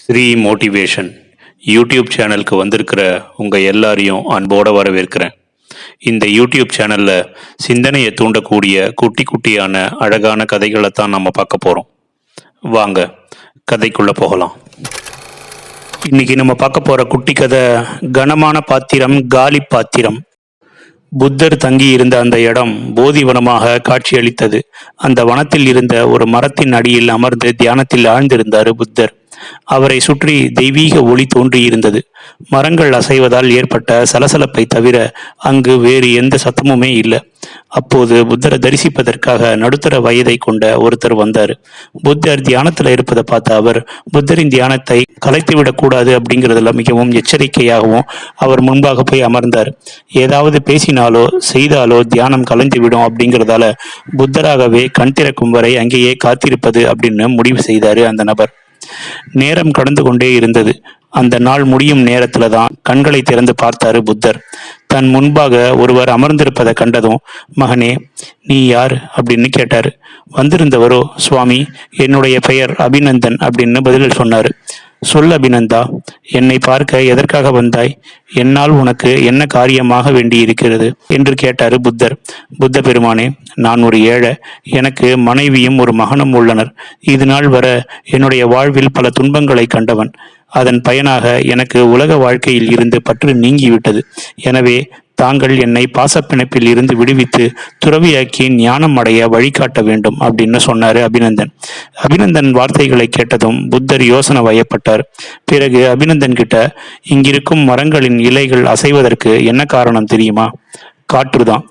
Sri motivation YouTube சேனலுக்கு வந்திருக்கிற உங்கள் எல்லாரையும் அன்போடு வரவேற்கிறேன். இந்த யூடியூப் சேனலில் சிந்தனையை தூண்டக்கூடிய குட்டி குட்டியான அழகான கதைகளை தான் நம்ம பார்க்க போகிறோம் வாங்க கதைக்குள்ளே போகலாம். இன்னைக்கு நம்ம பார்க்க போகிற குட்டி கதை கனமான பாத்திரம் காலி பாத்திரம். புத்தர் தங்கி இருந்த அந்த இடம் போதிவனமாக காட்சியளித்தது. அந்த வனத்தில் இருந்த ஒரு மரத்தின் அடியில் அமர்ந்து தியானத்தில் ஆழ்ந்திருந்தார் புத்தர். அவரை சுற்றி தெய்வீக ஒளி தோன்றியிருந்தது. மரங்கள் அசைவதால் ஏற்பட்ட சலசலப்பை தவிர அங்கு வேறு எந்த சத்தமுமே இல்லை. அப்போது புத்தரை தரிசிப்பதற்காக நடுத்தர வயதை கொண்ட ஒருத்தர் வந்தார். புத்தர் தியானத்தில் இருப்பதை பார்த்த அவர் புத்தரின் தியானத்தை கலைத்துவிடக்கூடாது அப்படிங்கிறதுல மிகவும் எச்சரிக்கையாகவும் அவர் முன்பாக போய் அமர்ந்தார். ஏதாவது பேசினாலோ செய்தாலோ தியானம் கலைந்துவிடும் அப்படிங்கிறதால புத்தராகவே கண் திறக்கும் வரை அங்கேயே காத்திருப்பது அப்படின்னு முடிவு செய்தார் அந்த நபர். நேரம் கடந்து கொண்டே இருந்தது. அந்த நாள் முடியும் நேரத்துல தான் கண்களை திறந்து பார்த்தாரு புத்தர். தன் முன்பாக ஒருவர் அமர்ந்திருப்பதை கண்டதும் மகனே நீ யார்? அப்படின்னு கேட்டாரு. வந்திருந்தவரோ சுவாமி என்னுடைய பெயர் அபிநந்தன் அப்படின்னு பதிலில் சொன்னாரு. சொல் அபிநந்தா என்னை பார்க்க எதற்காக வந்தாய்? என்னால் உனக்கு என்ன காரியமாக வேண்டியிருக்கிறது? என்று கேட்டார் புத்தர். புத்த பெருமானே நான் ஒரு ஏழை எனக்கு மனைவியும் ஒரு மகனும் உள்ளனர். இது நாள் வர என்னுடைய வாழ்வில் பல துன்பங்களை கண்டவன். அதன் பயனாக எனக்கு உலக வாழ்க்கையில் இருந்து பற்று நீங்கிவிட்டது. எனவே தாங்கள் என்னை பாசப்பிணைப்பில் இருந்து விடுவித்து துறவியாக்கி ஞானம் அடைய வழிகாட்ட வேண்டும் அப்படின்னு சொன்னாரு அபிநந்தன். அபிநந்தன் வார்த்தைகளை கேட்டதும் புத்தர் யோசனை வயப்பட்டார். பிறகு அபிநந்தன் கிட்ட இங்கிருக்கும் மரங்களின் இலைகள் அசைவதற்கு என்ன காரணம் தெரியுமா? காற்றுதான்.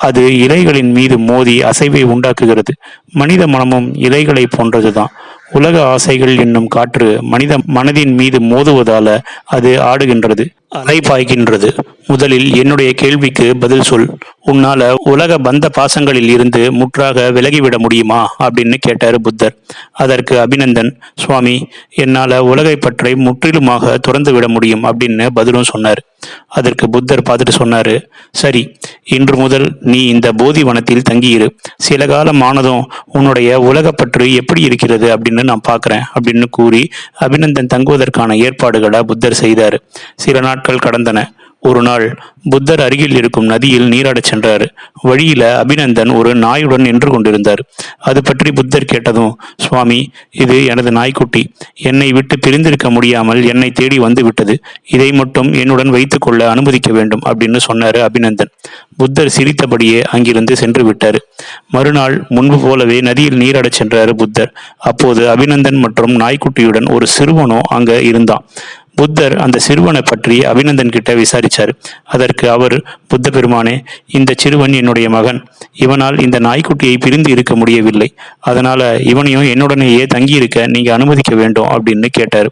அது இலைகளின் மீது மோதி அசைவை உண்டாக்குகிறது. மனித மனமும் இலைகளை போன்றதுதான். உலக ஆசைகள் என்னும் காற்று மனித மனதின் மீது மோதுவதால அது ஆடுகின்றது அலை பாய்கின்றது. முதலில் என்னுடைய கேள்விக்கு பதில் சொல். உன்னால உலக பந்த பாசங்களில் இருந்து முற்றாக விலகிவிட முடியுமா? அப்படின்னு கேட்டார் புத்தர். அதற்கு அபிநந்தன் சுவாமி என்னால உலகை பற்றி முற்றிலுமாக துறந்து விட முடியும் அப்படின்னு பதிலும் சொன்னார். அதற்கு புத்தர் பார்த்துட்டு சொன்னாரு சரி இன்று முதல் நீ இந்த போதி வனத்தில் தங்கியிரு. சில காலம் ஆனதும் உன்னுடைய உலகப்பற்று எப்படி இருக்கிறது அப்படின்னு நான் பார்க்குறேன் அப்படின்னு கூறி அபிநந்தன் தங்குவதற்கான ஏற்பாடுகளை புத்தர் செய்தார். சில நாட்கள் கடந்தன. ஒரு நாள் புத்தர் அருகில் இருக்கும் நதியில் நீராடச் சென்றார். வழியில அபிநந்தன் ஒரு நாயுடன் நின்று கொண்டிருந்தார். அது பற்றி புத்தர் கேட்டதும் சுவாமி இது எனது நாய்க்குட்டி. என்னை விட்டு பிரிந்திருக்க முடியாமல் என்னை தேடி வந்து விட்டது. இதை மட்டும் என்னுடன் வைத்துக் கொள்ள அனுமதிக்க வேண்டும் அப்படின்னு சொன்னாரு அபிநந்தன். புத்தர் சிரித்தபடியே அங்கிருந்து சென்று விட்டார். மறுநாள் முன்பு போலவே நதியில் நீராடச் சென்றார் புத்தர். அப்போது அபிநந்தன் மற்றும் நாய்க்குட்டியுடன் ஒரு சிறுவனோ அங்க இருந்தான். புத்தர் அந்த சிறுவனை பற்றி அபிநந்தன் கிட்ட விசாரிச்சார். அதற்கு அவர் புத்த பெருமானே இந்த சிறுவன் என்னுடைய மகன். இவனால் இந்த நாய்க்குட்டியை பிரிந்து இருக்க முடியவில்லை. அதனால இவனையும் என்னுடனேயே தங்கியிருக்க நீங்க அனுமதிக்க வேண்டும் அப்படின்னு கேட்டார்.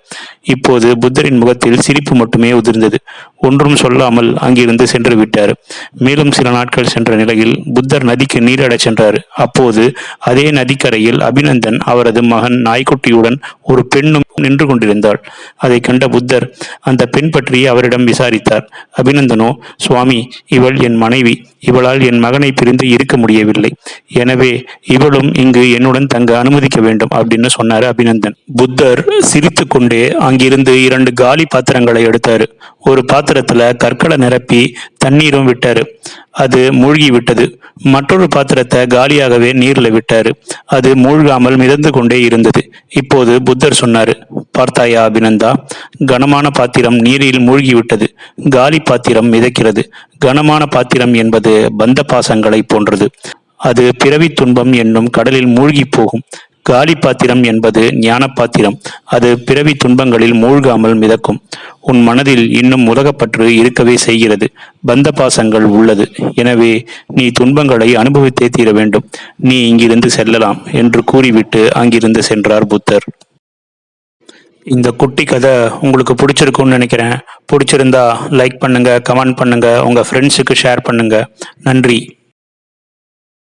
இப்போது புத்தரின் முகத்தில் சிரிப்பு மட்டுமே உதிர்ந்தது. ஒன்றும் சொல்லாமல் அங்கிருந்து சென்று விட்டார். மேலும் சில நாட்கள் சென்ற நிலையில் புத்தர் நதிக்கு நீராடச் சென்றார். அப்போது அதே நதிக்கரையில் அபிநந்தன் அவரது மகன் நாய்க்குட்டியுடன் ஒரு பெண்ணும் நின்று கொண்டிருந்தாள். அதை கண்ட புத்தர் அந்த பெண் பற்றி அவரிடம் விசாரித்தார். அபிநந்தனோ சுவாமி இவள் என் மனைவி. இவளால் என் மகனை பிரிந்து இருக்க முடியவில்லை. எனவே இவளும் இங்கு என்னுடன் தங்க அனுமதிக்க வேண்டும் அப்படின்னு சொன்னாரு அபிநந்தன். புத்தர் சிரித்து கொண்டே அங்கிருந்து இரண்டு காலி பாத்திரங்களை எடுத்தாரு. ஒரு பாத்திரத்துல கற்களை நிரப்பி தண்ணீரும் விட்டாரு. அது மூழ்கி விட்டது மற்றொரு பாத்திரத்தை காலியாகவே நீர்ல விட்டாரு. அது மூழ்காமல் மிதந்து கொண்டே இருந்தது. இப்போது புத்தர் சொன்னாரு பார்த்தாயா அபிநந்தா கனமான பாத்திரம் நீரில் மூழ்கிவிட்டது. காலி பாத்திரம் மிதக்கிறது. கனமான பாத்திரம் என்பது பந்த பாசங்களை போன்றது. அது பிறவி துன்பம் என்னும் கடலில் மூழ்கி போகும். காலி பாத்திரம் என்பது ஞான பாத்திரம் அது பிறவி துன்பங்களில் மூழ்காமல் மிதக்கும். உன் மனதில் இன்னும் உலகப்பற்று இருக்கவே செய்கிறது. பந்த பாசங்கள் உள்ளது. எனவே நீ துன்பங்களை அனுபவித்தே தீர வேண்டும். நீ இங்கிருந்து செல்லலாம் என்று கூறிவிட்டு அங்கிருந்து சென்றார் புத்தர். இந்த குட்டி கதை உங்களுக்கு பிடிச்சிருக்கும்னு நினைக்கிறேன். பிடிச்சிருந்தா லைக் பண்ணுங்க கமெண்ட் பண்ணுங்க உங்க ஃப்ரெண்ட்ஸுக்கு ஷேர் பண்ணுங்க. நன்றி.